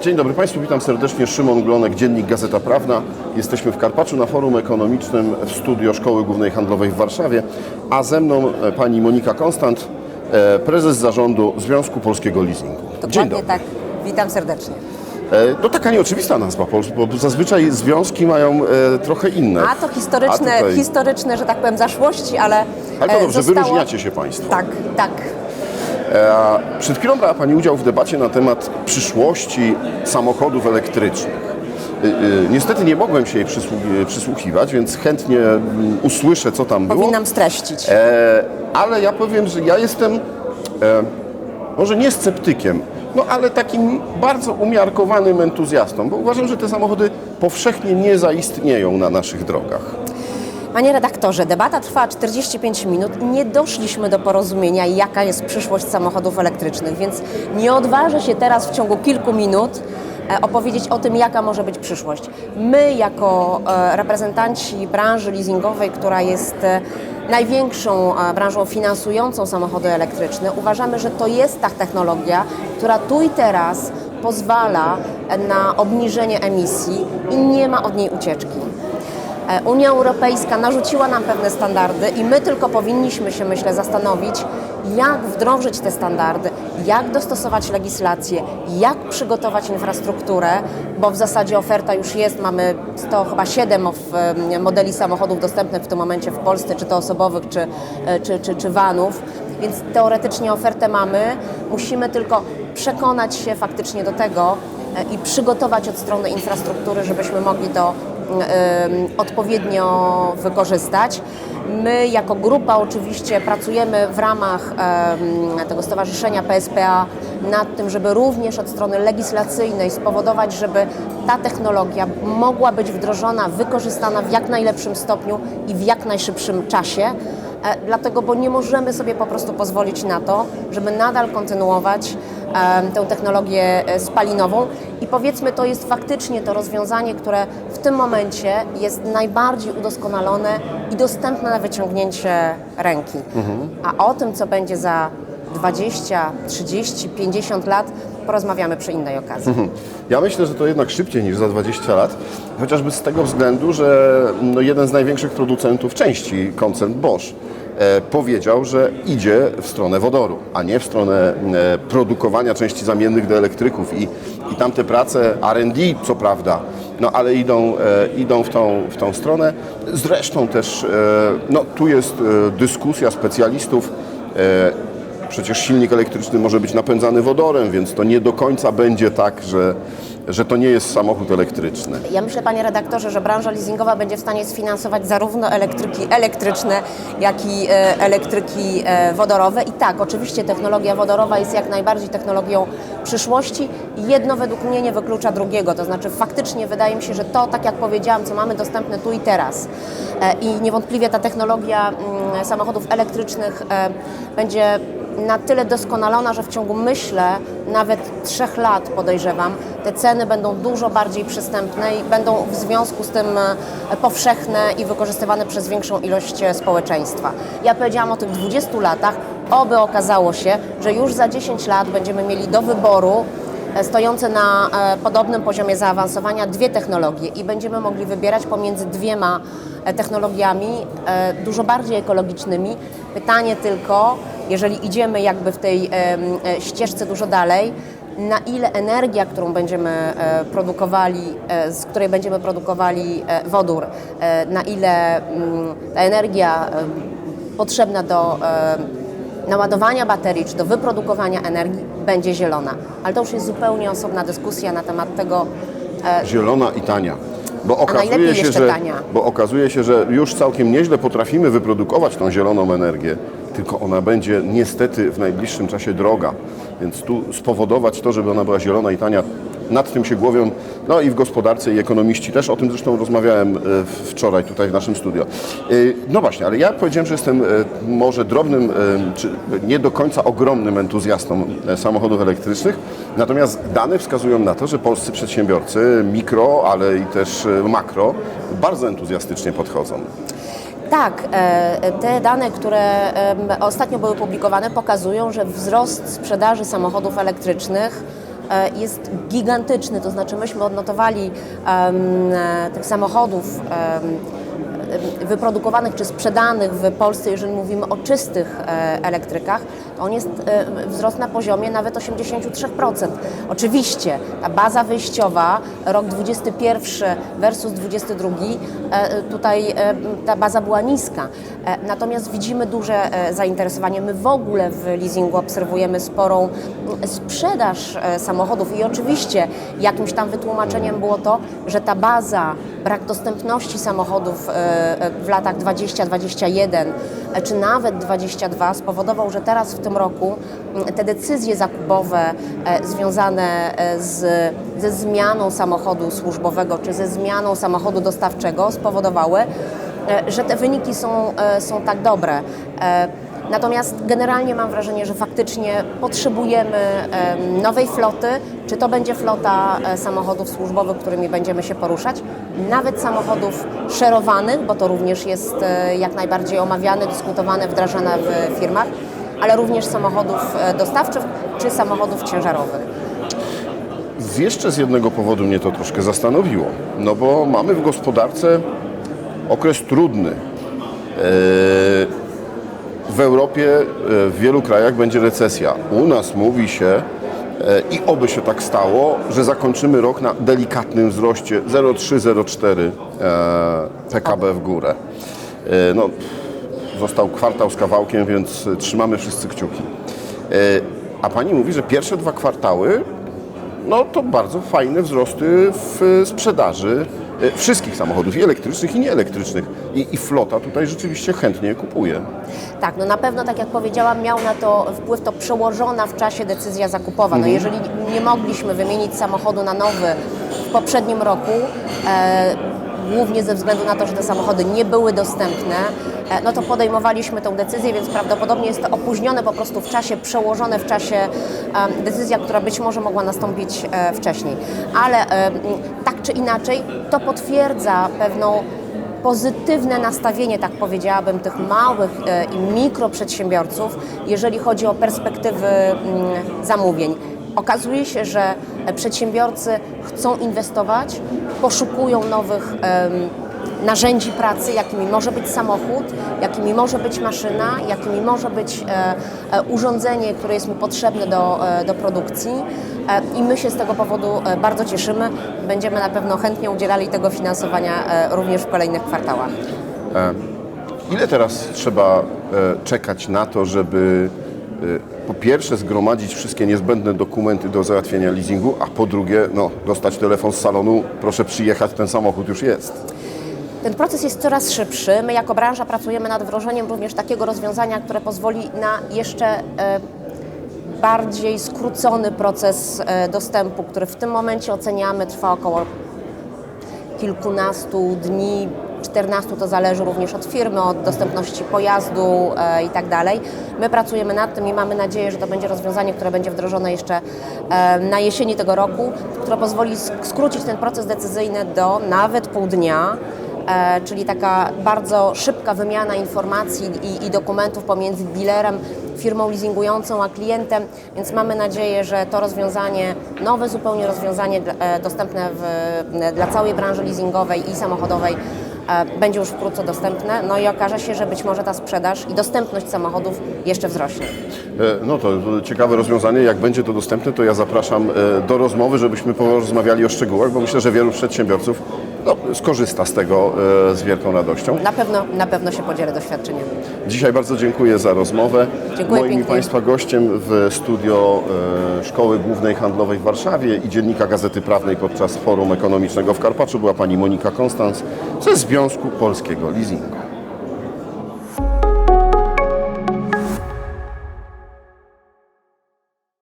Dzień dobry Państwu, witam serdecznie. Szymon Glonek, Dziennik Gazeta Prawna. Jesteśmy w Karpaczu na forum ekonomicznym w studio Szkoły Głównej Handlowej w Warszawie, a ze mną e, pani Monika Konstant, e, prezes zarządu Związku Polskiego Leasingu. Dzień Dokładnie dobry. tak. Witam serdecznie. E, To taka nieoczywista nazwa, bo bo zazwyczaj związki mają trochę inne. A to historyczne, A tutaj- historyczne, że tak powiem, zaszłości, ale. Ale to dobrze, zostało... wyróżniacie się Państwo. Tak, tak. E, Przed chwilą brała Pani udział w debacie na temat przyszłości samochodów elektrycznych. Y, y, Niestety nie mogłem się jej przysłuchiwać, więc chętnie mm, usłyszę, co tam było. Powinnam streścić. E, ale ja powiem, że ja jestem e, może nie sceptykiem, no ale takim bardzo umiarkowanym entuzjastą, bo uważam, że te samochody powszechnie nie zaistnieją na naszych drogach. Panie redaktorze, debata trwała 45 minut nie doszliśmy do porozumienia, jaka jest przyszłość samochodów elektrycznych, więc nie odważę się teraz w ciągu kilku minut e, opowiedzieć o tym, jaka może być przyszłość. My, jako e, reprezentanci branży leasingowej, która jest e, największą branżą finansującą samochody elektryczne, uważamy, że to jest ta technologia, która tu i teraz pozwala na obniżenie emisji i nie ma od niej ucieczki. E, Unia Europejska narzuciła nam pewne standardy i my tylko powinniśmy się, myślę, zastanowić, jak wdrożyć te standardy, jak dostosować legislację, jak przygotować infrastrukturę, bo w zasadzie oferta już jest, mamy 100, chyba 7 of, em, modeli samochodów dostępnych w tym momencie w Polsce, czy to osobowych, czy, e, czy, czy, czy vanów, więc teoretycznie ofertę mamy, musimy tylko przekonać się faktycznie do tego e, i przygotować od strony infrastruktury, żebyśmy mogli to odpowiednio wykorzystać. My jako grupa oczywiście pracujemy w ramach tego stowarzyszenia PSPA nad tym, żeby również od strony legislacyjnej spowodować, żeby ta technologia mogła być wdrożona, wykorzystana w jak najlepszym stopniu i w jak najszybszym czasie. E, Dlatego, bo nie możemy sobie po prostu pozwolić na to, żeby nadal kontynuować tę technologię e, spalinową i powiedzmy to jest faktycznie to rozwiązanie, które w tym momencie jest najbardziej udoskonalone i dostępne na wyciągnięcie ręki. A o tym, co będzie za 20, 30, 50 lat, porozmawiamy przy innej okazji. Ja myślę, że to jednak szybciej niż za 20 lat, chociażby z tego względu, że no, jeden z największych producentów części, koncern Bosch, powiedział, że idzie w stronę wodoru, a nie w stronę e, produkowania części zamiennych do elektryków i, i tamte prace R&D, co prawda, no ale idą, e, idą w, tą, w tą stronę. Zresztą też, e, no tu jest e, dyskusja specjalistów, e, Przecież silnik elektryczny może być napędzany wodorem, więc to nie do końca będzie tak, że, że to nie jest samochód elektryczny. Ja myślę, panie redaktorze, że branża leasingowa będzie w stanie sfinansować zarówno elektryki elektryczne, jak i e, elektryki e, wodorowe. I tak, oczywiście technologia wodorowa jest jak najbardziej technologią przyszłości. Jedno według mnie nie wyklucza drugiego. To znaczy faktycznie wydaje mi się, że to, tak jak powiedziałam, co mamy dostępne tu i teraz e, i niewątpliwie ta technologia mm, samochodów elektrycznych będzie na tyle doskonalona, że w ciągu, myślę, nawet trzech lat podejrzewam, te ceny będą dużo bardziej przystępne i będą w związku z tym e, powszechne i wykorzystywane przez większą ilość e, społeczeństwa. Ja powiedziałam o tych 20 latach, oby okazało się, że już za 10 lat będziemy mieli do wyboru e, stojące na podobnym poziomie zaawansowania dwie technologie i będziemy mogli wybierać pomiędzy dwiema technologiami dużo bardziej ekologicznymi. Pytanie tylko, jeżeli idziemy jakby w tej e, ścieżce dużo dalej, na ile energia, którą będziemy e, produkowali, e, z której będziemy produkowali wodór, na ile mm, ta energia potrzebna do naładowania baterii czy do wyprodukowania energii będzie zielona. Ale to już jest zupełnie osobna dyskusja na temat tego, Zielona i tania. Bo okazuje, się, że, tania. bo okazuje się, że już całkiem nieźle potrafimy wyprodukować tą zieloną energię, tylko ona będzie niestety w najbliższym czasie droga. Więc tu spowodować to, żeby ona była zielona i tania, nad tym się głowią, no i w gospodarce i ekonomiści też, o tym zresztą rozmawiałem e, wczoraj tutaj w naszym studio. E, No właśnie, ale ja powiedziałem, że jestem e, może drobnym, czy nie do końca ogromnym entuzjastą samochodów elektrycznych, natomiast dane wskazują na to, że polscy przedsiębiorcy, mikro, ale i też makro, bardzo entuzjastycznie podchodzą. Tak, e, te dane, które ostatnio były publikowane, pokazują, że wzrost sprzedaży samochodów elektrycznych e, jest gigantyczny, to znaczy myśmy odnotowali e, tych samochodów wyprodukowanych czy sprzedanych w Polsce, jeżeli mówimy o czystych elektrykach, on jest e, wzrost na poziomie nawet 83%. Oczywiście ta baza wyjściowa, rok 21 versus 22, e, tutaj e, ta baza była niska. Natomiast widzimy duże zainteresowanie. My w ogóle w leasingu obserwujemy sporą sprzedaż samochodów i oczywiście jakimś tam wytłumaczeniem było to, że ta baza, brak dostępności samochodów w latach 20-21 e, czy nawet 22 spowodował, że teraz w tym roku m, te decyzje zakupowe e, związane e, z, ze zmianą samochodu służbowego czy ze zmianą samochodu dostawczego spowodowały, e, że te wyniki są, są tak dobre. Natomiast generalnie mam wrażenie, że faktycznie potrzebujemy em, nowej floty, czy to będzie flota samochodów służbowych, którymi będziemy się poruszać, nawet samochodów szerowanych, bo to również jest jak najbardziej omawiane, dyskutowane, wdrażane w firmach, ale również samochodów e, dostawczych czy samochodów ciężarowych. Z jeszcze z jednego powodu mnie to troszkę zastanowiło. No bo mamy w gospodarce okres trudny. Eee, W Europie, e, w wielu krajach będzie recesja. U nas mówi się, e, i oby się tak stało, że zakończymy rok na delikatnym wzroście 0,3-0,4 e, PKB w górę. E, No, został kwartał z kawałkiem, więc trzymamy wszyscy kciuki. E, A pani mówi, że pierwsze dwa kwartały no to bardzo fajne wzrosty w sprzedaży e, wszystkich samochodów, i elektrycznych, i nieelektrycznych. I, I flota tutaj rzeczywiście chętnie je kupuje. Tak, no na pewno, tak jak powiedziałam, miał na to wpływ to przełożona w czasie decyzja zakupowa. No jeżeli nie mogliśmy wymienić samochodu na nowy w poprzednim roku, e, głównie ze względu na to, że te samochody nie były dostępne, e, no to podejmowaliśmy tę decyzję, więc prawdopodobnie jest to opóźnione po prostu w czasie, przełożone w czasie e, decyzja, która być może mogła nastąpić e, wcześniej. Ale e, tak czy inaczej, to potwierdza pewną pozytywne nastawienie, tak powiedziałabym, tych małych e, i mikroprzedsiębiorców, jeżeli chodzi o perspektywy mm, zamówień. Okazuje się, że e, przedsiębiorcy chcą inwestować, poszukują nowych narzędzi pracy, jakimi może być samochód, jakimi może być maszyna, jakimi może być e, e, urządzenie, które jest mu potrzebne do, e, do produkcji. I my się z tego powodu bardzo cieszymy. Będziemy na pewno chętnie udzielali tego finansowania również w kolejnych kwartałach. Ile teraz trzeba czekać na to, żeby po pierwsze zgromadzić wszystkie niezbędne dokumenty do załatwienia leasingu, a po drugie no, dostać telefon z salonu, proszę przyjechać, ten samochód już jest. Ten proces jest coraz szybszy. My jako branża pracujemy nad wdrożeniem również takiego rozwiązania, które pozwoli na jeszcze e, bardziej skrócony proces e, dostępu, który w tym momencie oceniamy trwa około kilkunastu dni, 14 to zależy również od firmy, od dostępności pojazdu e, i tak dalej. My pracujemy nad tym i mamy nadzieję, że to będzie rozwiązanie, które będzie wdrożone jeszcze e, na jesieni tego roku, które pozwoli sk- skrócić ten proces decyzyjny do nawet pół dnia. E, czyli taka bardzo szybka wymiana informacji i, i dokumentów pomiędzy dealerem, firmą leasingującą, a klientem, więc mamy nadzieję, że to rozwiązanie, nowe zupełnie rozwiązanie e, dostępne w, dla całej branży leasingowej i samochodowej e, będzie już wkrótce dostępne, no i okaże się, że być może ta sprzedaż i dostępność samochodów jeszcze wzrośnie. No to ciekawe rozwiązanie. Jak będzie to dostępne, to ja zapraszam do rozmowy, żebyśmy porozmawiali o szczegółach, bo myślę, że wielu przedsiębiorców skorzysta z tego e, z wielką radością. Na pewno, na pewno się podzielę doświadczeniem. Dzisiaj bardzo dziękuję za rozmowę. Dziękuję Moim pięknie. Państwa gościem w studio e, Szkoły Głównej Handlowej w Warszawie i Dziennika Gazety Prawnej podczas Forum Ekonomicznego w Karpaczu była pani Monika Konstans ze Związku Polskiego Leasingu.